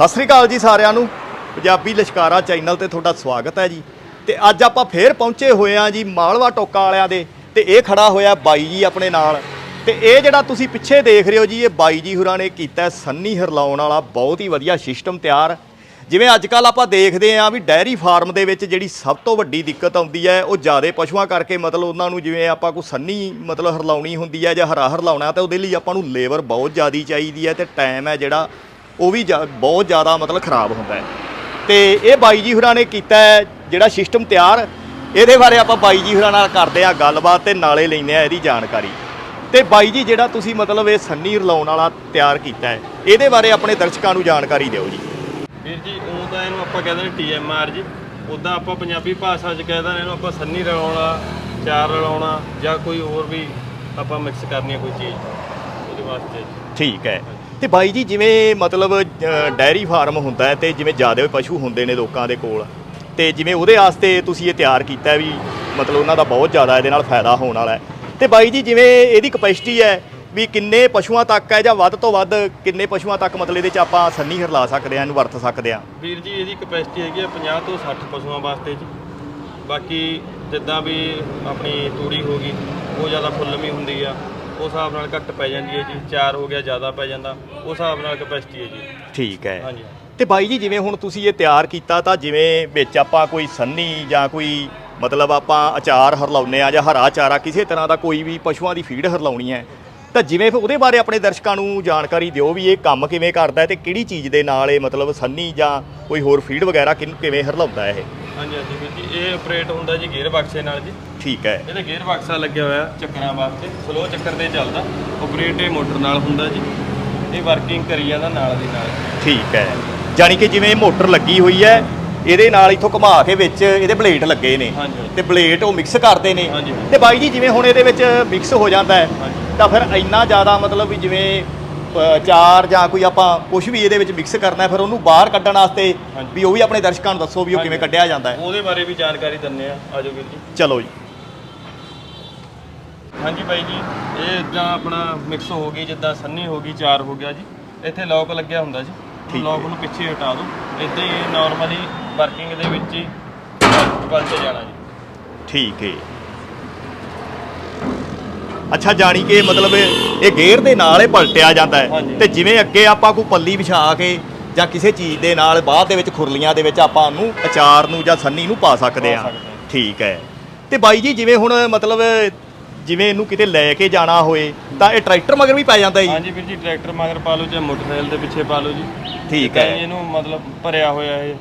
ਸਤਿ ਸ੍ਰੀ ਅਕਾਲ ਜੀ ਸਾਰਿਆਂ ਨੂੰ। ਪੰਜਾਬੀ ਲਸ਼ਕਾਰਾ ਚੈਨਲ ਤੇ ਤੁਹਾਡਾ ਸਵਾਗਤ ਹੈ ਜੀ। ਤੇ ਅੱਜ ਆਪਾਂ ਫੇਰ ਪਹੁੰਚੇ ਹੋਏ ਆ ਜੀ ਮਾਲਵਾ ਟੋਕਾ ਵਾਲਿਆਂ ਦੇ। ਤੇ ਇਹ ਖੜਾ ਹੋਇਆ ਬਾਈ ਜੀ ਆਪਣੇ ਨਾਲ। ਤੇ ਇਹ ਜਿਹੜਾ ਤੁਸੀਂ ਪਿੱਛੇ ਦੇਖ ਰਹੇ ਹੋ ਜੀ, ਇਹ ਬਾਈ ਜੀ ਹੁਰਾਂ ਨੇ ਕੀਤਾ ਸੰਨੀ ਹਰਲਾਉਣ ਵਾਲਾ ਬਹੁਤ ਹੀ ਵਧੀਆ ਸਿਸਟਮ ਤਿਆਰ। ਜਿਵੇਂ ਅੱਜ ਕੱਲ ਆਪਾਂ ਦੇਖਦੇ ਆਂ ਵੀ ਡੈਰੀ ਫਾਰਮ ਦੇ ਵਿੱਚ ਜਿਹੜੀ ਸਭ ਤੋਂ ਵੱਡੀ ਦਿੱਕਤ ਆਉਂਦੀ ਹੈ, ਉਹ ਜ਼ਿਆਦਾ ਪਸ਼ੂਆਂ ਕਰਕੇ ਮਤਲਬ ਉਹਨਾਂ ਨੂੰ ਜਿਵੇਂ ਆਪਾਂ ਕੋਈ ਸੰਨੀ ਮਤਲਬ ਹਰਲਾਉਣੀ ਹੁੰਦੀ ਹੈ ਜਾਂ ਹਰਾ ਹਰਲਾਉਣਾ, ਤਾਂ ਉਹਦੇ ਲਈ ਆਪਾਂ ਨੂੰ ਲੇਬਰ ਬਹੁਤ ਜ਼ਿਆਦੀ ਚਾਹੀਦੀ ਹੈ ਤੇ ਟਾਈਮ ਹੈ ਜਿਹੜਾ ਉਹ ਵੀ ਜ਼ਿਆ- ਬਹੁਤ ਜ਼ਿਆਦਾ ਮਤਲਬ ਖਰਾਬ ਹੁੰਦਾ ਹੈ। ਤੇ ਇਹ ਬਾਈ ਜੀ ਹੁਰਾਂ ਨੇ ਕੀਤਾ ਹੈ ਜਿਹੜਾ ਸਿਸਟਮ ਤਿਆਰ। ਇਹਦੇ ਬਾਰੇ ਆਪਾਂ ਬਾਈ ਜੀ ਹੁਰਾਂ ਨਾਲ ਕਰਦੇ ਆ ਗੱਲਬਾਤ ਤੇ ਨਾਲੇ ਲੈਂਦੇ ਆ ਇਹਦੀ ਜਾਣਕਾਰੀ। ਤੇ ਬਾਈ ਜੀ ਜਿਹੜਾ ਤੁਸੀਂ ਮਤਲਬ ਇਹ ਸੰਨੀ ਰਲਾਉਣ ਵਾਲਾ ਤਿਆਰ ਕੀਤਾ ਹੈ ਇਹਦੇ ਬਾਰੇ ਆਪਣੇ ਦਰਸ਼ਕਾਂ ਨੂੰ ਜਾਣਕਾਰੀ ਦਿਓ ਜੀ। ਵੀਰ ਜੀ ਉਹ ਤਾਂ ਇਹਨੂੰ ਆਪਾਂ ਕਹਿੰਦੇ ਨੇ ਟੀਐਮਆਰ ਜੀ। ਉਦਾਂ ਆਪਾਂ ਪੰਜਾਬੀ ਭਾਸ਼ਾ 'ਚ ਕਹਿੰਦੇ ਨੇ ਇਹਨੂੰ ਆਪਾਂ ਸੰਨੀ ਰਲਾਉਣਾ ਚਾਰ ਰਲਾਉਣਾ ਜਾਂ ਕੋਈ ਹੋਰ ਵੀ ਆਪਾਂ ਮਿਕਸ ਕਰਨੀ ਹੈ ਕੋਈ ਚੀਜ਼। ਉਹਦੇ ਵਾਸਤੇ। ਠੀਕ ਹੈ। ਤੇ ਬਾਈ ਜੀ ਜਿਵੇਂ ਮਤਲਬ ਅ, ਡੈਰੀ ਫਾਰਮ ਹੁੰਦਾ ਹੈ ਤੇ ਜਿਵੇਂ ਜ਼ਿਆਦਾ ਪਸ਼ੂ ਹੁੰਦੇ ਨੇ ਲੋਕਾਂ ਦੇ ਕੋਲ ਤੇ ਜਿਵੇਂ ਉਹਦੇ ਵਾਸਤੇ ਤੁਸੀਂ ਇਹ ਤਿਆਰ ਕੀਤਾ ਵੀ ਮਤਲਬ ਉਹਨਾਂ ਦਾ ਬਹੁਤ ਜ਼ਿਆਦਾ ਇਹਦੇ ਨਾਲ ਫਾਇਦਾ ਹੋਣ ਵਾਲਾ ਹੈ। ਤੇ ਬਾਈ ਜੀ ਜਿਵੇਂ ਇਹਦੀ ਕਪੈਸਿਟੀ ਹੈ ਵੀ ਕਿੰਨੇ ਪਸ਼ੂਆਂ ਤੱਕ ਹੈ ਜਾਂ ਵੱਧ ਤੋਂ ਵੱਧ ਕਿੰਨੇ ਪਸ਼ੂਆਂ ਤੱਕ ਮਤਲਬ ਇਹਦੇ ਚ ਆਪਾਂ ਸੰਨੀ ਹਰਲਾ ਸਕਦੇ ਆ ਇਹਨੂੰ ਵਰਤ ਸਕਦੇ ਆ ਵੀਰ ਜੀ ਇਹਦੀ ਕਪੈਸਿਟੀ ਹੈਗੀ ਆ 50 ਤੋਂ 60 ਪਸ਼ੂਆਂ ਵਾਸਤੇ ਜੀ। ਬਾਕੀ ਜਿੱਦਾਂ ਵੀ ਆਪਣੀ ਤੂੜੀ ਹੋ ਗਈ ਉਹ ਜ਼ਿਆਦਾ ਫੁੱਲਮੀ ਹੁੰਦੀ ਆ। ਉਸ ਹਿਸਾਬ ਨਾਲ ਘੱਟ ਪੈ ਜਾਂਦੀ ਹੈ ਜੀ ਚਾਰ ਹੋ ਗਿਆ ਜ਼ਿਆਦਾ ਪੈ ਜਾਂਦਾ ਉਸ ਹਿਸਾਬ ਨਾਲ ਕਪੈਸਿਟੀ ਹੈ ਜੀ। ਠੀਕ ਹੈ। ਹਾਂਜੀ। ਤੇ ਬਾਈ ਜੀ ਜਿਵੇਂ ਹੁਣ ਤੁਸੀਂ ਇਹ ਤਿਆਰ ਕੀਤਾ ਤਾਂ ਜਿਵੇਂ ਵਿੱਚ ਆਪਾਂ ਕੋਈ ਸੰਨੀ ਜਾਂ ਕੋਈ ਮਤਲਬ ਆਪਾਂ ਅਚਾਰ ਹਰਲਾਉਨੇ ਆ ਜਾਂ ਹਰਾ ਚਾਰਾ ਕਿਸੇ ਤਰ੍ਹਾਂ ਦਾ ਕੋਈ ਵੀ ਪਸ਼ੂਆਂ ਦੀ ਫੀਡ ਹਰਲਾਉਣੀ ਹੈ ਤਾਂ ਜਿਵੇਂ ਫਿਰ ਉਹਦੇ ਬਾਰੇ ਆਪਣੇ ਦਰਸ਼ਕਾਂ ਨੂੰ ਜਾਣਕਾਰੀ ਦਿਓ ਵੀ ਇਹ ਕੰਮ ਕਿਵੇਂ ਕਰਦਾ ਹੈ ਤੇ ਕਿਹੜੀ ਚੀਜ਼ ਦੇ ਨਾਲ ਇਹ ਮਤਲਬ ਸੰਨੀ ਜਾਂ ਕੋਈ ਹੋਰ ਫੀਡ ਵਗੈਰਾ ਕਿਨ ਕਿਵੇਂ ਹਰਲਾਉਂਦਾ ਹੈ ਇਹ। ਹਾਂਜੀ ਹਾਂਜੀ ਵੀਰ ਜੀ ਇਹ ਆਪਰੇਟ ਹੁੰਦਾ ਜੀ ਗੇਅਰ ਬਕਸੇ ਨਾਲ ਜੀ। ਠੀਕ ਹੈ। ਇਹਦੇ ਗੇਅਰ ਬਕਸਾ ਲੱਗਿਆ ਹੋਇਆ ਚੱਕਰਾਂ ਵਾਸਤੇ ਸਲੋ ਚੱਕਰ ਤੇ ਚੱਲਦਾ ਆਪਰੇਟ ਇਹ ਮੋਟਰ ਨਾਲ ਹੁੰਦਾ ਜੀ। ਇਹ ਵਰਕਿੰਗ ਕਰੀ ਜਾਂਦਾ ਨਾਲ ਦੀ ਨਾਲ। ਠੀਕ ਹੈ। ਜਾਣੀ ਕਿ ਜਿਵੇਂ ਮੋਟਰ ਲੱਗੀ ਹੋਈ ਹੈ ਇਹਦੇ ਨਾਲ ਇਥੋਂ ਘੁਮਾ ਕੇ ਵਿੱਚ ਇਹਦੇ ਬਲੇਡ ਲੱਗੇ ਨੇ। ਹਾਂਜੀ। ਤੇ ਬਲੇਡ ਉਹ ਮਿਕਸ ਕਰਦੇ ਨੇ। ਹਾਂਜੀ। ਤੇ ਬਾਈ ਜੀ ਜਿਵੇਂ ਹੁਣ ਇਹਦੇ ਵਿੱਚ ਮਿਕਸ ਹੋ ਜਾਂਦਾ ਹੈ ਹਾਂਜੀ। ਤਾਂ ਫਿਰ ਇੰਨਾ ਜ਼ਿਆਦਾ ਮਤਲਬ ਵੀ ਜਿਵੇਂ ਚਾਰ ਜਾਂ ਕੋਈ ਆਪਾਂ ਕੁਝ ਵੀ ਇਹਦੇ ਵਿੱਚ ਮਿਕਸ ਕਰਨਾ ਹੈ ਫਿਰ ਉਹਨੂੰ ਬਾਹਰ ਕੱਢਣ ਵਾਸਤੇ। ਵੀ ਉਹ ਵੀ ਆਪਣੇ ਦਰਸ਼ਕਾਂ ਨੂੰ ਦੱਸੋ ਵੀ ਉਹ ਕਿਵੇਂ। ਕੱਢਿਆ ਜਾਂਦਾ ਹੈ। ਉਹਦੇ ਬਾਰੇ ਵੀ ਜਾਣਕਾਰੀ ਦਿੰਨੇ ਆ ਆਜੋ ਵੀਰ ਜੀ। ਚਲੋ ਜੀ। ਹਾਂਜੀ ਬਾਈ ਜੀ ਇਹ ਇਦਾਂ ਆਪਣਾ ਮਿਕਸ ਹੋ ਗਈ ਜਿੱਦਾਂ ਸੰਨੀ ਹੋ ਗਈ ਚਾਰ ਹੋ ਗਿਆ ਜੀ। ਇੱਥੇ ਲੌਕ ਲੱਗਿਆ ਹੁੰਦਾ ਜੀ। ਲੌਕ ਨੂੰ ਪਿੱਛੇ ਹਟਾ ਦਿਓ। ਇਦਾਂ ਹੀ ਨਾਰਮਲੀ ਵਰਕਿੰਗ ਦੇ ਵਿੱਚ ਹੀ ਪਲਟ ਜਾਣਾ ਜੀ। ਠੀਕ ਹੈ। ਅੱਛਾ ਜਾਣੀ ਕਿ ਮਤਲਬ ਇਹ ਗੇਅਰ ਦੇ ਨਾਲ ਹੀ ਪਲਟਿਆ ਜਾਂਦਾ ਹੈ। ਤੇ ਜਿਵੇਂ ਅੱਗੇ ਆਪਾਂ ਕੋਈ ਪੱਲੀ ਵਿਛਾ ਕੇ ਜਾਂ ਕਿਸੇ ਚੀਜ਼ ਦੇ ਨਾਲ ਬਾਅਦ ਦੇ ਵਿੱਚ ਖੁਰਲੀਆਂ ਦੇ ਵਿੱਚ ਆਪਾਂ ਉਹਨੂੰ ਅਚਾਰ ਨੂੰ ਜਾਂ ਸੰਨੀ ਨੂੰ ਪਾ ਸਕਦੇ ਹਾਂ। ਠੀਕ ਹੈ। ਤੇ ਬਾਈ ਜੀ ਜਿਵੇਂ ਹੁਣ ਮਤਲਬ ਜਿਵੇਂ ਇਹਨੂੰ ਕਿਤੇ ਲੈ ਕੇ ਜਾਣਾ ਹੋਏ ਤਾਂ ਇਹ ਟਰੈਕਟਰ ਮਗਰ ਵੀ ਪੈ ਜਾਂਦਾ ਜੀ? ਹਾਂਜੀ ਵੀਰ ਜੀ ਟਰੈਕਟਰ ਮਗਰ ਪਾ ਲਓ ਜਾਂ ਮੋਟਰਸਾਈਕਲ ਦੇ ਪਿੱਛੇ ਪਾ ਲਓ ਜੀ। ਠੀਕ ਹੈ। ਇਹਨੂੰ ਮਤਲਬ ਭਰਿਆ ਹੋਇਆ ਇਹ।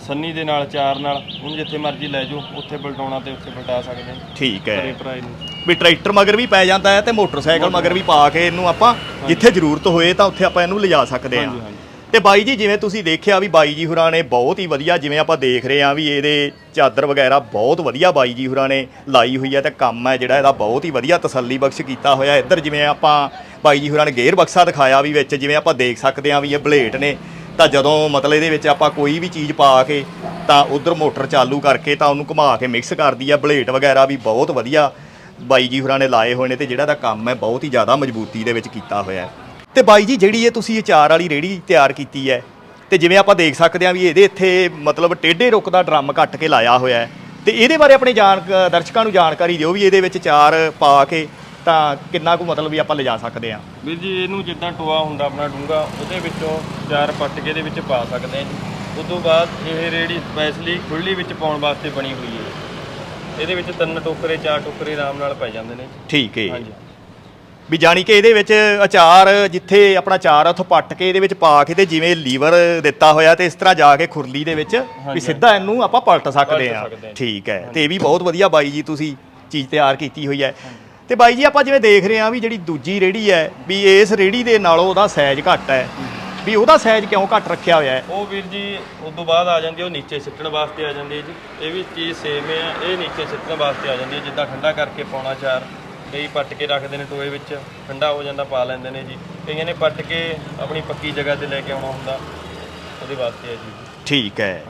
ਸੰਨੀ ਦੇ ਨਾਲ ਚਾਰ ਨਾਲ ਉਹਨੂੰ ਜਿੱਥੇ ਮਰਜ਼ੀ ਲੈ ਜਾਓ ਉੱਥੇ ਪਲਟਾਉਣਾ ਤੇ ਉੱਥੇ ਪਲਟਾ ਸਕਦੇ ਹਾਂ। ਠੀਕ ਹੈ। ਭਰਾਏ ਨੂੰ ਵੀ ਟਰੈਕਟਰ ਮਗਰ ਵੀ ਪੈ ਜਾਂਦਾ ਹੈ ਤੇ ਮੋਟਰਸਾਈਕਲ ਮਗਰ ਵੀ ਪਾ ਕੇ ਇਹਨੂੰ ਆਪਾਂ ਜਿੱਥੇ ਜ਼ਰੂਰਤ ਹੋਏ ਤਾਂ ਉੱਥੇ ਆਪਾਂ ਇਹਨੂੰ ਲਿਜਾ ਸਕਦੇ ਹਾਂ। ਹਾਂਜੀ, ਹਾਂਜੀ। ਤੇ ਬਾਈ ਜੀ ਜਿਵੇਂ ਤੁਸੀਂ ਦੇਖਿਆ ਵੀ ਬਾਈ ਜੀ ਹੁਰਾਂ ਨੇ ਬਹੁਤ ਹੀ ਵਧੀਆ ਜਿਵੇਂ ਆਪਾਂ ਦੇਖ ਰਹੇ ਹਾਂ ਵੀ ਇਹਦੇ ਚਾਦਰ ਵਗੈਰਾ ਬਹੁਤ ਵਧੀਆ ਬਾਈ ਜੀ ਹੁਰਾਂ ਨੇ ਲਾਈ ਹੋਈ ਹੈ ਤੇ ਕੰਮ ਹੈ ਜਿਹੜਾ ਇਹਦਾ ਬਹੁਤ ਹੀ ਵਧੀਆ ਤਸੱਲੀ ਬਖਸ਼ ਕੀਤਾ ਹੋਇਆ। ਇੱਧਰ ਜਿਵੇਂ ਆਪਾਂ ਬਾਈ ਜੀ ਹੁਰਾਂ ਨੇ ਗੇਅਰ ਬਕਸਾ ਦਿਖਾਇਆ ਵੀ ਵਿੱਚ ਜਿਵੇਂ ਆਪਾਂ ਦੇਖ ਸਕਦੇ ਹਾਂ ਵੀ ਇਹ ਬਲੇਡ ਨੇ ਤਾਂ ਜਦੋਂ ਮਤਲਬ ਇਹਦੇ ਵਿੱਚ ਆਪਾਂ ਕੋਈ ਵੀ ਚੀਜ਼ ਪਾ ਕੇ ਤਾਂ ਉਧਰ ਮੋਟਰ ਚਾਲੂ ਕਰਕੇ ਤਾਂ ਉਹਨੂੰ ਘੁਮਾ ਕੇ ਮਿਕਸ ਕਰਦੀ ਆ। ਬਲੇਟ ਵਗੈਰਾ ਵੀ ਬਹੁਤ ਵਧੀਆ ਬਾਈ ਜੀ ਹੋਰਾਂ ਨੇ ਲਾਏ ਹੋਏ ਨੇ ਤੇ ਜਿਹੜਾ ਦਾ ਕੰਮ ਹੈ ਬਹੁਤ ਹੀ ਜ਼ਿਆਦਾ ਮਜ਼ਬੂਤੀ ਦੇ ਵਿੱਚ ਕੀਤਾ ਹੋਇਆ ਹੈ। ਤੇ ਬਾਈ ਜੀ ਜਿਹੜੀ ਇਹ ਤੁਸੀਂ ਅਚਾਰ ਵਾਲੀ ਰੇੜੀ ਤਿਆਰ ਕੀਤੀ ਹੈ ਤੇ ਜਿਵੇਂ ਆਪਾਂ ਦੇਖ ਸਕਦੇ ਹਾਂ ਵੀ ਇਹਦੇ ਇੱਥੇ ਮਤਲਬ ਟੇਢੇ ਰੁੱਖ ਦਾ ਡਰਮ ਕੱਟ ਕੇ ਲਾਇਆ ਹੋਇਆ ਹੈ। ਤੇ ਇਹਦੇ ਬਾਰੇ ਆਪਣੇ ਜਾਣ ਦਰਸ਼ਕਾਂ ਨੂੰ ਜਾਣਕਾਰੀ ਦਿਓ ਵੀ ਇਹਦੇ ਵਿੱਚ ਚਾਰ ਪਾ ਕੇ ਤਾਂ ਕਿੰਨਾ ਕੁ ਮਤਲਬ ਵੀ ਆਪਾਂ ਲਿਜਾ ਸਕਦੇ ਹਾਂ? ਵੀਰ ਜੀ ਇਹਨੂੰ ਜਿੱਦਾਂ ਟੋਆ ਹੁੰਦਾ ਆਪਣਾ ਡੂੰਗਾ ਉਹਦੇ ਵਿੱਚੋਂ ਚਾਰ ਪੱਟ ਕੇ ਦੇ ਵਿੱਚ ਪਾ ਸਕਦੇ ਹਾਂ ਜੀ। ਉਸ ਤੋਂ ਬਾਅਦ ਇਹ ਰੇੜੀ ਸਪੈਸ਼ਲੀ ਖੁੱਲੀ ਵਿੱਚ ਪਾਉਣ ਵਾਸਤੇ ਬਣੀ ਹੋਈ ਹੈ। ਇਹਦੇ ਵਿੱਚ ਤਿੰਨ ਟੋਕਰੇ ਚਾਰ ਟੋਕਰੇ ਆਰਾਮ ਨਾਲ ਪੈ ਜਾਂਦੇ ਨੇ। ਠੀਕ ਹੈ। ਹਾਂਜੀ। ਵੀ ਜਾਣੀ ਕਿ ਇਹਦੇ ਵਿੱਚ ਅਚਾਰ ਜਿੱਥੇ ਆਪਣਾ ਚਾਰ ਆ ਉੱਥੋਂ ਪੱਟ ਕੇ ਇਹਦੇ ਵਿੱਚ ਪਾ ਕੇ ਤੇ ਜਿਵੇਂ ਲੀਵਰ ਦਿੱਤਾ ਹੋਇਆ ਤੇ ਇਸ ਤਰ੍ਹਾਂ ਜਾ ਕੇ ਖੁਰਲੀ ਦੇ ਵਿੱਚ ਵੀ। ਸਿੱਧਾ ਇਹਨੂੰ ਆਪਾਂ ਪਲਟ ਸਕਦੇ ਆ। ਠੀਕ ਹੈ। ਤੇ ਇਹ ਵੀ ਬਹੁਤ ਵਧੀਆ ਬਾਈ ਜੀ ਤੁਸੀਂ ਚੀਜ਼ ਤਿਆਰ ਕੀਤੀ ਹੋਈ ਹੈ। ਤੇ ਬਾਈ ਜੀ ਆਪਾਂ ਜਿਵੇਂ ਦੇਖ ਰਹੇ ਆ ਵੀ ਜਿਹੜੀ ਦੂਜੀ ਰੇੜੀ ਹੈ ਵੀ ਇਸ ਰੇੜੀ ਦੇ ਨਾਲੋਂ ਉਹਦਾ ਸਾਈਜ਼ ਘੱਟ ਹੈ। ਵੀ ਉਹਦਾ ਸਾਈਜ਼ ਕਿਉਂ ਘੱਟ ਰੱਖਿਆ ਹੋਇਆ ਹੈ? ਉਹ ਵੀਰ ਜੀ ਉਸ ਤੋਂ ਬਾਅਦ ਆ ਜਾਂਦੀ ਹੈ, ਉਹ ਨੀਚੇ ਸਿੱਟਣ ਵਾਸਤੇ ਆ ਜਾਂਦੀ ਹੈ ਜੀ। ਇਹ ਵੀ ਚੀਜ਼ ਸੇਮ ਹੈ ਇਹ ਨੀਚੇ ਸਿੱਟਣ ਵਾਸਤੇ ਆ ਜਾਂਦੀ ਹੈ ਜਿੱਦਾਂ ਠੰਡਾ ਕਰਕੇ ਪਾਉਣਾ ਚਾਰ। ਕਈ ਪੱਟ ਕੇ ਰੱਖਦੇ ਨੇ ਟੋਏ ਵਿੱਚ ਠੰਡਾ ਹੋ ਜਾਂਦਾ ਪਾ ਲੈਂਦੇ ਨੇ ਜੀ। ਕਈਆਂ ਨੇ ਪੱਟ ਕੇ ਆਪਣੀ ਪੱਕੀ ਜਗ੍ਹਾ ਤੇ ਲੈ ਕੇ ਆਉਣਾ ਹੁੰਦਾ ਉਹਦੇ ਵਾਸਤੇ ਹੈ ਜੀ। ਠੀਕ ਹੈ।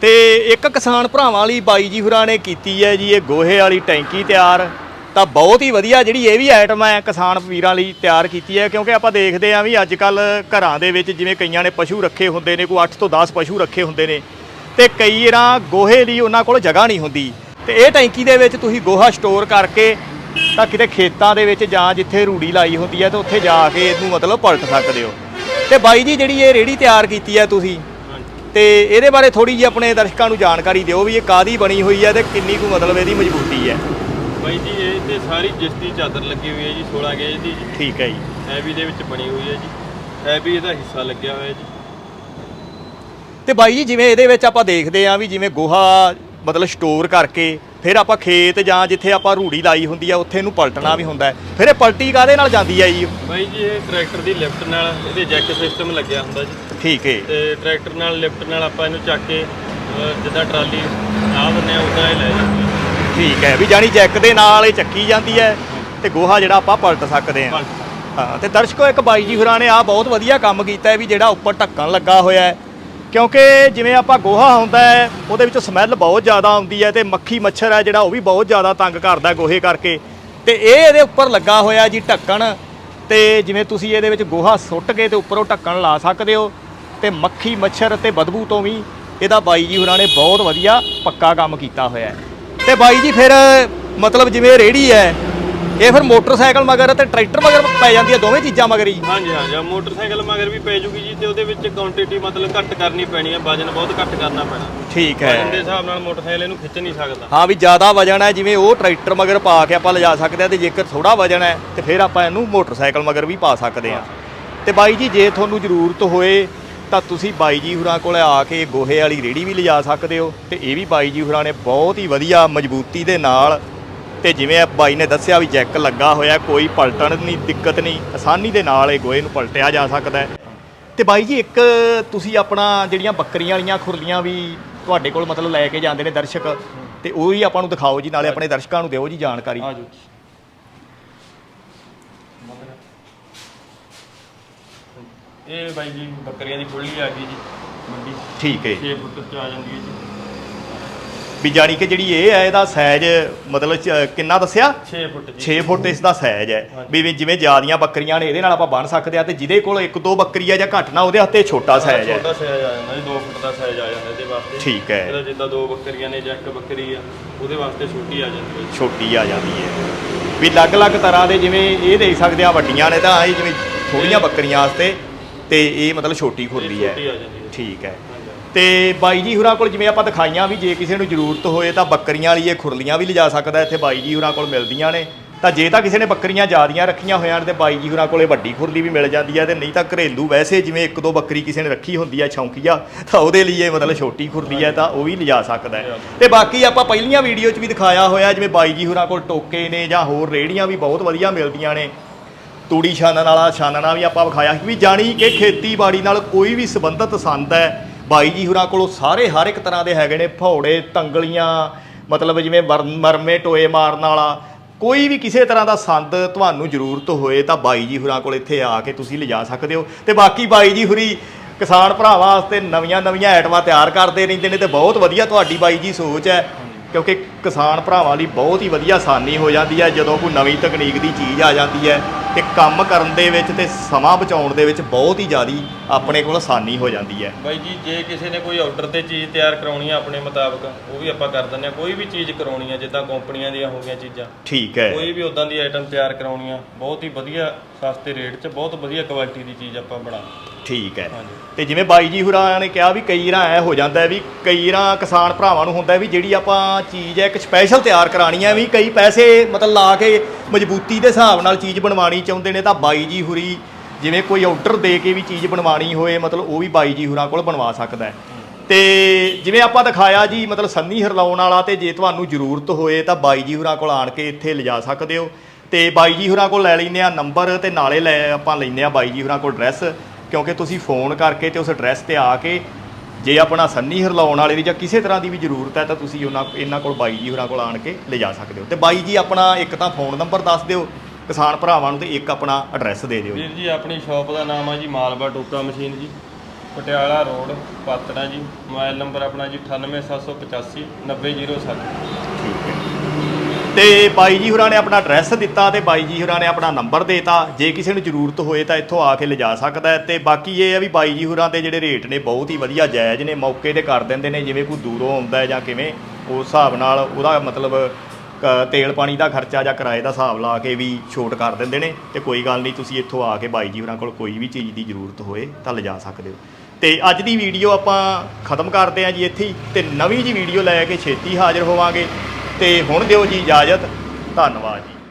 ਤੇ ਇੱਕ ਕਿਸਾਨ ਭਰਾਵਾਂ ਵਾਲੀ ਬਾਈ ਜੀ ਹੁਰਾਂ ਨੇ ਕੀਤੀ ਹੈ ਜੀ ਇਹ ਗੋਹੇ ਵਾਲੀ ਟੈਂਕੀ ਤਿਆਰ। ਤਾਂ ਬਹੁਤ ਹੀ ਵਧੀਆ ਜਿਹੜੀ ਇਹ ਵੀ ਆਈਟਮ ਹੈ ਕਿਸਾਨ ਵੀਰਾਂ ਲਈ ਤਿਆਰ ਕੀਤੀ ਹੈ ਕਿਉਂਕਿ ਆਪਾਂ ਦੇਖਦੇ ਆਂ ਵੀ ਅੱਜ ਕੱਲ ਘਰਾਂ ਦੇ ਵਿੱਚ ਜਿਵੇਂ ਕਈਆਂ ਨੇ ਪਸ਼ੂ ਰੱਖੇ ਹੁੰਦੇ ਨੇ ਕੋਈ 8 ਤੋਂ 10 ਪਸ਼ੂ ਰੱਖੇ ਹੁੰਦੇ ਨੇ ਤੇ ਕਈ ਰਾਂ ਗੋਹੇ ਲਈ ਉਹਨਾਂ ਕੋਲ ਜਗ੍ਹਾ ਨਹੀਂ ਹੁੰਦੀ। ਤੇ ਇਹ ਟੈਂਕੀ ਦੇ ਵਿੱਚ ਤੁਸੀਂ ਗੋਹਾ ਸਟੋਰ ਕਰਕੇ ਤਾਂ ਕਿਤੇ ਖੇਤਾਂ ਦੇ ਵਿੱਚ ਜਾਂ ਜਿੱਥੇ ਰੂੜੀ ਲਾਈ ਹੁੰਦੀ ਹੈ ਤੇ ਉੱਥੇ ਜਾ ਕੇ ਇਹਨੂੰ ਮਤਲਬ ਪਲਟ ਸਕਦੇ ਹੋ। ਤੇ ਬਾਈ ਜੀ ਜਿਹੜੀ ਇਹ ਰੇੜੀ ਤਿਆਰ ਕੀਤੀ ਹੈ ਤੁਸੀਂ ਤੇ ਇਹਦੇ ਬਾਰੇ ਥੋੜੀ ਜਿਹੀ ਆਪਣੇ ਦਰਸ਼ਕਾਂ ਨੂੰ ਜਾਣਕਾਰੀ ਦਿਓ ਵੀ ਇਹ ਕਾਦੀ ਬਣੀ ਹੋਈ ਹੈ ਤੇ ਕਿੰਨੀ ਕੁ ਮਤਲਬ ਇਹਦੀ ਮਜ਼ਬੂਤੀ ਹੈ। ਬਾਈ ਜੀ ਇਹ ਤੇ ਸਾਰੀ ਜਿਸਤੀ ਚਾਦਰ ਲੱਗੀ ਹੋਈ ਹੈ ਜੀ 16 ਗੇਜ ਦੀ ਜੀ। ਠੀਕ ਹੈ ਜੀ। ਹੈਵੀ ਦੇ ਵਿੱਚ ਬਣੀ ਹੋਈ ਹੈ ਜੀ। ਹੈਵੀ ਇਹਦਾ ਹਿੱਸਾ ਲੱਗਿਆ ਹੋਇਆ ਜੀ। ਤੇ ਬਾਈ ਜੀ ਜਿਵੇਂ ਇਹਦੇ ਵਿੱਚ ਆਪਾਂ ਦੇਖਦੇ ਆਂ ਵੀ ਜਿਵੇਂ ਗੋਹਾ ਮਤਲਬ ਸਟੋਰ ਕਰਕੇ ਫਿਰ ਆਪਾਂ ਖੇਤ ਜਾਂ ਜਿੱਥੇ ਆਪਾਂ ਰੂੜੀ ਲਾਈ ਹੁੰਦੀ ਆ ਉੱਥੇ ਇਹਨੂੰ ਪਲਟਣਾ ਵੀ ਹੁੰਦਾ ਹੈ। ਫਿਰ ਇਹ ਪਲਟੀ ਕਾਦੇ ਨਾਲ ਜਾਂਦੀ ਹੈ ਜੀ? ਬਾਈ ਜੀ ਇਹ ਟਰੈਕਟਰ ਦੀ ਲਿਫਟ ਨਾਲ ਇਹਦੇ ਜੈਕ ਸਿਸਟਮ ਲੱਗਿਆ ਹੁੰਦਾ ਜੀ। ਠੀਕ ਹੈ ਤੇ ਟਰੈਕਟਰ ਨਾਲ ਲਿਫਟ ਨਾਲ ਆਪਾਂ ਇਹਨੂੰ ਚੱਕ ਕੇ ਜਿੱਦਾਂ ਟਰਾਲੀ ਲਾ ਦਿੰਦੇ ਆ ਉਦਾਂ ਇਹ ਲੈ ਜਾਂਦੀ ਹੈ ਠੀਕ ਹੈ ਵੀ ਜਾਨੀ ਜੈਕ ਦੇ ਨਾਲ ਇਹ ਚੱਕੀ ਜਾਂਦੀ ਹੈ ਤੇ ਗੋਹਾ ਜਿਹੜਾ ਆਪਾਂ ਪਲਟ ਸਕਦੇ ਸਕਦਾ। ਹਾਂ। ਤੇ ਦਰਸ਼ਕੋ ਇੱਕ ਬਾਈ ਜੀ ਹੁਰਾਂ ਨੇ ਆ ਬਹੁਤ ਵਧੀਆ ਕੰਮ ਕੀਤਾ ਹੈ ਵੀ ਜਿਹੜਾ ਉੱਪਰ ਢੱਕਣ ਲੱਗਾ ਹੋਇਆ ਹੈ। ਕਿਉਂਕਿ ਜਿਵੇਂ ਆਪਾਂ ਗੋਹਾ ਹੁੰਦਾ ਹੈ ਉਹਦੇ ਵਿੱਚੋਂ ਸਮੈਲ ਬਹੁਤ ਜ਼ਿਆਦਾ ਆਉਂਦੀ ਹੈ ਤੇ ਮੱਖੀ ਮੱਛਰ ਹੈ ਜਿਹੜਾ ਉਹ ਵੀ ਬਹੁਤ ਜ਼ਿਆਦਾ ਤੰਗ ਕਰਦਾ ਹੈ ਗੋਹੇ ਕਰਕੇ। ਤੇ ਇਹ ਇਹਦੇ ਉੱਪਰ ਲੱਗਾ ਹੋਇਆ ਜੀ ਢੱਕਣ ਤੇ ਜਿਵੇਂ ਤੁਸੀਂ ਇਹਦੇ ਵਿੱਚ ਗੋਹਾ ਸੁੱਟ ਕੇ ਤੇ ਉੱਪਰੋਂ ਢੱਕਣ ਲਾ ਸਕਦੇ ਹੋ ਤੇ ਮੱਖੀ ਮੱਛਰ ਤੇ ਬਦਬੂ ਤੋਂ ਵੀ ਇਹਦਾ ਬਾਈ ਜੀ ਹੁਰਾਂ ਨੇ ਬਹੁਤ ਵਧੀਆ ਪੱਕਾ ਕੰਮ ਕੀਤਾ ਹੋਇਆ ਹੈ। ਤੇ ਬਾਈ ਜੀ ਫਿਰ ਮਤਲਬ ਜਿਵੇਂ ਰੇੜੀ ਹੈ ਇਹ ਫਿਰ ਮੋਟਰਸਾਈਕਲ ਮਗਰ ਤੇ ਟਰੈਕਟਰ ਮਗਰ ਪੈ ਜਾਂਦੀ ਹੈ ਦੋਵੇਂ ਚੀਜ਼ਾਂ ਮਗਰ ਹੀ? ਹਾਂਜੀ ਹਾਂਜੀ ਆਹ ਮੋਟਰਸਾਈਕਲ ਮਗਰ ਵੀ ਪੈ ਜੂਗੀ ਜੀ ਤੇ ਉਹਦੇ ਵਿੱਚ ਕੁਆਂਟੀਟੀ ਮਤਲਬ ਘੱਟ ਕਰਨੀ ਪੈਣੀ ਹੈ ਵਜਨ ਬਹੁਤ ਘੱਟ ਕਰਨਾ ਪੈਣਾ। ਠੀਕ ਵਜਨ ਦੇ ਹੈ ਹਿਸਾਬ ਨਾਲ ਮੋਟਰਸਾਈਕਲ ਇਹਨੂੰ ਖਿੱਚ ਨਹੀਂ ਸਕਦਾ। ਹਾਂ ਵੀ ਜ਼ਿਆਦਾ ਵਜਨ ਹੈ ਜਿਵੇਂ ਉਹ ਟਰੈਕਟਰ ਮਗਰ ਪਾ ਕੇ ਆਪਾਂ ਲਿਜਾ ਸਕਦੇ ਆ ਤੇ ਜੇਕਰ ਥੋੜਾ ਵਜਨ ਹੈ ਤੇ ਫਿਰ ਆਪਾਂ ਇਹਨੂੰ ਮੋਟਰਸਾਈਕਲ ਮਗਰ ਵੀ ਪਾ ਸਕਦੇ ਆ ਤੇ ਬਾਈ ਜੀ ਜੇ ਤੁਹਾਨੂੰ ਜ਼ਰੂਰਤ ਹੋਏ ਤਾਂ ਤੁਸੀਂ ਬਾਈ ਜੀ ਹੁਰਾਂ ਕੋਲ ਆ ਕੇ ਗੋਹੇ ਵਾਲੀ ਰੇੜੀ ਵੀ ਲਿਜਾ ਸਕਦੇ ਹੋ ਤੇ ਇਹ ਵੀ ਬਾਈ ਜੀ ਹੁਰਾਂ ਨੇ ਬਹੁਤ ਹੀ ਵਧੀਆ ਮਜ਼ਬੂਤੀ ਦੇ ਨਾਲ ਤੇ ਜਿਵੇਂ ਬਾਈ ਨੇ ਦੱਸਿਆ ਵੀ ਜੈਕ ਲੱਗਾ ਹੋਇਆ, ਕੋਈ ਪਲਟਣ ਦੀ ਦਿੱਕਤ ਨਹੀਂ, ਆਸਾਨੀ ਦੇ ਨਾਲ ਇਹ ਗੋਹੇ ਨੂੰ ਪਲਟਿਆ ਜਾ ਸਕਦਾ ਹੈ। ਤੇ ਬਾਈ ਜੀ ਇੱਕ ਤੁਸੀਂ ਆਪਣਾ ਜਿਹੜੀਆਂ ਬੱਕਰੀਆਂ ਵਾਲੀਆਂ ਖੁਰਲੀਆਂ ਵੀ ਤੁਹਾਡੇ ਕੋਲ ਮਤਲਬ ਲੈ ਕੇ ਜਾਂਦੇ ਨੇ ਦਰਸ਼ਕ, ਤੇ ਉਹ ਵੀ ਆਪਾਂ ਨੂੰ ਦਿਖਾਓ ਜੀ, ਨਾਲੇ ਆਪਣੇ ਦਰਸ਼ਕਾਂ ਨੂੰ ਦਿਓ ਜੀ ਜਾਣਕਾਰੀ। ਆ ਇਹ ਬਾਈ ਜੀ ਬੱਕਰੀਆਂ ਦੀ ਖੁੱਲੀ ਆ ਗਈ ਜੀ ਮੰਡੀ। ਠੀਕ ਹੈ 6 ਫੁੱਟ ਚ ਆ ਜਾਂਦੀ ਹੈ ਜੀ। ਵੀ ਜਾਣੀ ਕਿ ਜਿਹੜੀ ਇਹ ਹੈ ਇਹਦਾ ਸਾਈਜ਼ ਮਤਲਬ ਚ- ਕਿੰਨਾ ਦੱਸਿਆ? 6 ਫੁੱਟ ਜੀ। 6 ਫੁੱਟ ਇਸ ਦਾ ਸਾਈਜ਼ ਹੈ। ਵੀ ਵੀ ਜਿਵੇਂ ਜਿਆਦੀਆਂ ਬੱਕਰੀਆਂ ਨੇ ਇਹਦੇ ਨਾਲ ਆਪਾਂ ਬੰਨ ਸਕਦੇ ਆ ਤੇ ਜਿਹਦੇ ਕੋਲ ਇੱਕ ਦੋ ਬੱਕਰੀ ਹੈ ਜਾਂ ਘੱਟ ਨਾ ਉਹਦੇ ਹੱਥੇ ਛੋਟਾ ਸਾਈਜ਼ ਹੈ। ਛੋਟਾ ਸਾਈਜ਼ ਆ ਜਾਂਦਾ ਜੀ 2 ਫੁੱਟ ਦਾ ਸਾਈਜ਼ ਆ ਜਾਂਦਾ ਇਹਦੇ ਵਾਸਤੇ। ਠੀਕ ਹੈ। ਇਹਦਾ ਜਿੱਦਾਂ ਦੋ ਬੱਕਰੀਆਂ ਨੇ ਜਾਂ ਇੱਕ ਬੱਕਰੀ ਆ ਉਹਦੇ ਵਾਸਤੇ ਛੋਟੀ ਆ ਜਾਂਦੀ ਹੈ ਜੀ। ਛੋਟੀ ਆ ਜਾਂਦੀ ਹੈ। ਵੀ ਅਲੱਗ-ਅਲੱਗ ਤਰ੍ਹਾਂ ਦੇ ਜਿਵੇਂ ਇਹ ਦੇਖ ਸਕਦੇ ਆ ਵੱਡੀਆਂ ਨੇ ਤਾਂ ਇਹ ਜਿਵੇਂ ਥੋੜੀਆਂ ਬੱਕਰੀਆਂ ਵਾਸਤੇ। ਤੇ ਇਹ ਮਤਲਬ ਛੋਟੀ ਖੁਰਲੀ ਹੈ। ਛੋਟੀ ਆ ਜਾਂਦੀ ਹੈ। ਠੀਕ ਹੈ। ਤੇ ਬਾਈ ਜੀ ਹੁਰਾਂ ਕੋਲ ਜਿਵੇਂ ਆਪਾਂ ਦਿਖਾਈਆਂ ਵੀ ਜੇ ਕਿਸੇ ਨੂੰ ਜ਼ਰੂਰਤ ਹੋਏ ਤਾਂ ਬੱਕਰੀਆਂ ਵਾਲੀ ਇਹ ਖੁਰਲੀਆਂ ਵੀ ਲਿਜਾ ਸਕਦਾ ਇੱਥੇ ਬਾਈ ਜੀ ਹੁਰਾਂ ਕੋਲ ਮਿਲਦੀਆਂ ਨੇ। ਤਾਂ ਜੇ ਤਾਂ ਕਿਸੇ ਨੇ ਬੱਕਰੀਆਂ ਜ਼ਿਆਦੀਆਂ ਰੱਖੀਆਂ ਹੋਈਆਂ ਨੇ ਤੇ ਬਾਈ ਜੀ ਹੁਰਾਂ ਕੋਲੇ ਵੱਡੀ ਖੁਰਲੀ ਵੀ ਮਿਲ ਜਾਂਦੀ ਹੈ ਤੇ ਨਹੀਂ ਤਾਂ ਘਰੇਲੂ ਵੈਸੇ ਜਿਵੇਂ ਇੱਕ ਦੋ ਬੱਕਰੀ ਕਿਸੇ ਨੇ ਰੱਖੀ ਹੁੰਦੀ ਹੈ ਸ਼ੌਂਕੀਆ ਤਾਂ ਉਹਦੇ ਲਈ ਇਹ ਮਤਲਬ ਛੋਟੀ ਖੁਰਲੀ ਹੈ ਤਾਂ ਉਹ ਵੀ ਲਿਜਾ ਸਕਦਾ ਹੈ। ਤੇ ਬਾਕੀ ਆਪਾਂ ਪਹਿਲੀਆਂ ਵੀਡੀਓ 'ਚ ਵੀ ਦਿਖਾਇਆ ਹੋਇਆ ਜਿਵੇਂ ਬਾਈ ਜੀ ਹੁਰਾਂ ਕੋਲ ਟੋਕੇ ਨੇ ਜਾਂ ਹੋਰ ਰੇੜੀਆਂ ਵੀ ਬਹੁਤ ਵਧੀਆ ਮਿਲਦੀਆਂ ਨੇ। ਤੂੜੀ ਛਾਨਣ ਵਾਲਾ ਛਾਨਣਾ ਵੀ ਆਪਾਂ ਵਿਖਾਇਆ ਵੀ ਜਾਣੀ ਕਿ ਖੇਤੀਬਾੜੀ ਨਾਲ ਕੋਈ ਵੀ ਸੰਬੰਧਿਤ ਸੰਦ ਹੈ, ਬਾਈ ਜੀ ਹੁਰਾਂ ਕੋਲੋਂ ਸਾਰੇ ਹਰ ਇੱਕ ਤਰ੍ਹਾਂ ਦੇ ਹੈਗੇ ਨੇ ਫੌੜੇ ਤੰਗਲੀਆਂ, ਮਤਲਬ ਜਿਵੇਂ ਮਰ- ਮਰਮੇ, ਟੋਏ ਮਾਰਨ ਵਾਲਾ, ਕੋਈ ਵੀ ਕਿਸੇ ਤਰ੍ਹਾਂ ਦਾ ਸੰਦ ਤੁਹਾਨੂੰ ਜ਼ਰੂਰਤ ਹੋਏ ਤਾਂ ਬਾਈ ਜੀ ਹੁਰਾਂ ਕੋਲ ਇੱਥੇ ਆ ਕੇ ਤੁਸੀਂ ਲਿਜਾ ਸਕਦੇ ਹੋ। ਤੇ ਬਾਕੀ ਬਾਈ ਜੀ ਹੁਰੀ, ਕਿਸਾਨ ਭਰਾਵਾਂ ਵਾਸਤੇ ਨਵੀਆਂ ਨਵੀਆਂ ਆਈਟਮਾਂ ਤਿਆਰ ਕਰਦੇ ਰਹਿੰਦੇ ਨੇ ਤੇ ਬਹੁਤ ਵਧੀਆ ਤੁਹਾਡੀ ਬਾਈ ਜੀ ਸੋਚ ਹੈ, ਕਿਉਂਕਿ ਕਿਸਾਨ ਭਰਾਵਾਂ ਲਈ ਬਹੁਤ ਹੀ ਵਧੀਆ ਆਸਾਨੀ ਹੋ ਜਾਂਦੀ ਹੈ ਜਦੋਂ ਕੋਈ ਨਵੀਂ ਤਕਨੀਕ ਦੀ ਚੀਜ਼ ਆ ਜਾਂਦੀ ਹੈ। ਤੇ ਕੰਮ ਕਰਨ ਦੇ ਵਿੱਚ ਤੇ ਸਮਾਂ ਬਚਾਉਣ ਦੇ ਵਿੱਚ ਬਹੁਤ ਹੀ ਜ਼ਿਆਦੀ ਆਪਣੇ ਕੋਲ ਆਸਾਨੀ ਹੋ ਜਾਂਦੀ ਹੈ। ਬਾਈ ਜੀ ਜੇ ਕਿਸੇ ਨੇ ਕੋਈ ਆਰਡਰ ਤੇ ਚੀਜ਼ ਤਿਆਰ ਕਰਾਉਣੀ ਆ ਆਪਣੇ ਮੁਤਾਬਕ ਉਹ ਵੀ ਆਪਾਂ ਕਰ ਦਿੰਦੇ ਆ ਕੋਈ ਵੀ ਚੀਜ਼ ਕਰਾਉਣੀ ਆ ਜਿੱਦਾਂ ਕੰਪਨੀਆਂ ਦੀਆਂ ਹੋ ਗਈਆਂ ਚੀਜ਼ਾਂ ਠੀਕ ਹੈ। ਕੋਈ ਵੀ ਉਦਾਂ ਦੀ ਆਈਟਮ ਤਿਆਰ ਕਰਾਉਣੀ ਆ ਬਹੁਤ ਹੀ ਵਧੀਆ ਸਸਤੇ ਰੇਟ 'ਚ ਬਹੁਤ ਵਧੀਆ ਕੁਆਲਿਟੀ ਦੀ ਚੀਜ਼ ਆਪਾਂ ਬਣਾ ਠੀਕ ਹੈ। ਤੇ ਜਿਵੇਂ ਬਾਈ ਜੀ ਹੁਰਾਂ ਨੇ ਕਿਹਾ ਵੀ ਕਈ ਰਾਂ ਐ ਹੋ ਜਾਂਦਾ ਵੀ ਕਈ ਰਾਂ ਕਿਸਾਨ ਭਰਾਵਾਂ ਨੂੰ ਹੁੰਦਾ ਵੀ ਜਿਹੜੀ ਆਪਾਂ ਚੀਜ਼ ਹੈ ਇੱਕ ਸਪੈਸ਼ਲ ਤਿਆਰ ਕਰਾਣੀ ਹੈ ਵੀ ਕਈ ਪੈਸੇ ਮਤਲਬ ਲਾ ਕੇ ਮਜ਼ਬੂਤੀ ਦੇ ਹਿਸਾਬ ਨਾਲ ਚੀਜ਼ ਬਣਵਾਣੀ ਚਾਹੁੰਦੇ ਨੇ ਤਾਂ ਬਾਈ ਜੀ ਹੁਰੀ ਜਿਵੇਂ ਕੋਈ ਆਰਡਰ ਦੇ ਕੇ ਵੀ ਚੀਜ਼ ਬਣਵਾਣੀ ਹੋਏ, ਮਤਲਬ ਉਹ ਵੀ ਬਾਈ ਜੀ ਹੁਰਾਂ ਕੋਲ ਬਣਵਾ ਸਕਦਾ ਹੈ। ਤੇ ਜਿਵੇਂ ਆਪਾਂ ਦਿਖਾਇਆ ਜੀ, ਮਤਲਬ ਸੰਨੀ ਹਰਲਾਉਣ ਵਾਲਾ ਤੇ ਜੇ ਤੁਹਾਨੂੰ ਜ਼ਰੂਰਤ ਹੋਏ ਤਾਂ ਬਾਈ ਜੀ ਹੁਰਾਂ ਕੋਲ ਆਣ ਕੇ ਇੱਥੇ ਲਿਜਾ ਸਕਦੇ ਹੋ। ਤੇ ਬਾਈ ਜੀ ਹੁਰਾਂ ਕੋਲ ਲੈ ਲੈਂਦੇ ਆ ਨੰਬਰ ਤੇ ਨਾਲੇ ਲੈ ਆਪਾਂ ਲੈਂਦੇ ਆ ਬਾਈ ਜੀ ਹੁਰਾਂ ਕੋਲ ਐਡਰੈਸ ਕਿਉਂਕਿ ਤੁਸੀਂ ਫੋਨ ਕਰਕੇ ਤੇ ਉਸ ਐਡਰੈਸ ਤੇ ਆ ਕੇ ਜੇ ਆਪਣਾ ਸੰਨੀ ਹਰਲਾਉਣ ਵਾਲੇ ਦੀ ਜਾਂ ਕਿਸੇ ਤਰ੍ਹਾਂ ਦੀ ਵੀ ਜ਼ਰੂਰਤ ਹੈ ਤਾਂ ਤੁਸੀਂ ਉਹਨਾਂ, ਇਹਨਾਂ ਕੋਲ ਬਾਈ ਜੀ ਹੋਰਾਂ ਕੋਲ ਆਣ ਕੇ ਲਿਜਾ ਸਕਦੇ ਹੋ। ਤੇ ਬਾਈ ਜੀ ਆਪਣਾ ਇੱਕ ਤਾਂ ਫੋਨ ਨੰਬਰ ਦੱਸ ਦਿਓ ਕਿਸਾਨ ਭਰਾਵਾਂ ਨੂੰ ਤੇ ਇੱਕ ਆਪਣਾ ਐਡਰੈਸ ਦੇ ਦਿਓ ਜੀ। ਵੀਰ ਜੀ ਆਪਣੀ ਸ਼ਾਪ ਦਾ ਨਾਮ ਆ ਜੀ ਮਾਲਵਾ ਟੋਕਾ ਮਸ਼ੀਨ ਜੀ। ਪਟਿਆਲਾ ਰੋਡ ਪਾਤੜਾ ਜੀ। ਮੋਬਾਈਲ ਨੰਬਰ ਆਪਣਾ ਜੀ 98785 90060 ਠੀਕ ਹੈ ਤੇ ਬਾਈ ਜੀ ਹੋਰਾਂ ਨੇ ਆਪਣਾ ਐਡਰੈਸ ਦਿੱਤਾ ਤੇ ਬਾਈ ਜੀ ਹੋਰਾਂ ਨੇ ਆਪਣਾ ਨੰਬਰ ਦੇਤਾ। ਜੇ ਕਿਸੇ ਨੂੰ ਜ਼ਰੂਰਤ ਹੋਏ ਤਾਂ ਇੱਥੋਂ ਆ ਕੇ ਲਿਜਾ ਸਕਦਾ ਹੈ ਤੇ ਬਾਕੀ ਇਹ ਆ ਵੀ ਬਾਈ ਜੀ ਹੋਰਾਂ ਦੇ ਜਿਹੜੇ ਰੇਟ ਨੇ ਬਹੁਤ ਹੀ ਵਧੀਆ ਜਾਇਜ਼ ਨੇ ਮੌਕੇ ਤੇ ਕਰ ਦਿੰਦੇ ਨੇ ਜਿਵੇਂ ਕੋਈ ਦੂਰੋਂ ਆਉਂਦਾ ਹੈ ਜਾਂ ਕਿਵੇਂ ਉਸ ਹਿਸਾਬ ਨਾਲ ਉਹਦਾ ਮਤਲਬ ਤੇਲ ਪਾਣੀ ਦਾ ਖਰਚਾ ਜਾਂ ਕਿਰਾਏ ਦਾ ਹਿਸਾਬ ਲਾ ਕੇ ਵੀ ਛੋਟ ਕਰ ਦਿੰਦੇ ਨੇ ਤੇ ਕੋਈ ਗੱਲ ਨਹੀਂ, ਤੁਸੀਂ ਇੱਥੋਂ ਆ ਕੇ ਬਾਈ ਜੀ ਹੋਰਾਂ ਕੋਲ ਕੋਈ ਵੀ ਚੀਜ਼ ਦੀ ਜ਼ਰੂਰਤ ਹੋਏ ਤਾਂ ਲਿਜਾ ਸਕਦੇ ਹੋ। ਤੇ ਅੱਜ ਦੀ ਵੀਡੀਓ ਆਪਾਂ ਖਤਮ ਕਰਦੇ ਹਾਂ ਜੀ ਇੱਥੇ ਹੀ ਤੇ ਨਵੀਂ ਜੀ ਵੀਡੀਓ ਲੈ ਕੇ ਛੇਤੀ ਹਾਜ਼ਰ ਹੋਵਾਂਗੇ। ਤੇ ਹੁਣ ਦਿਓ ਜੀ ਇਜਾਜ਼ਤ। ਧੰਨਵਾਦ ਜੀ।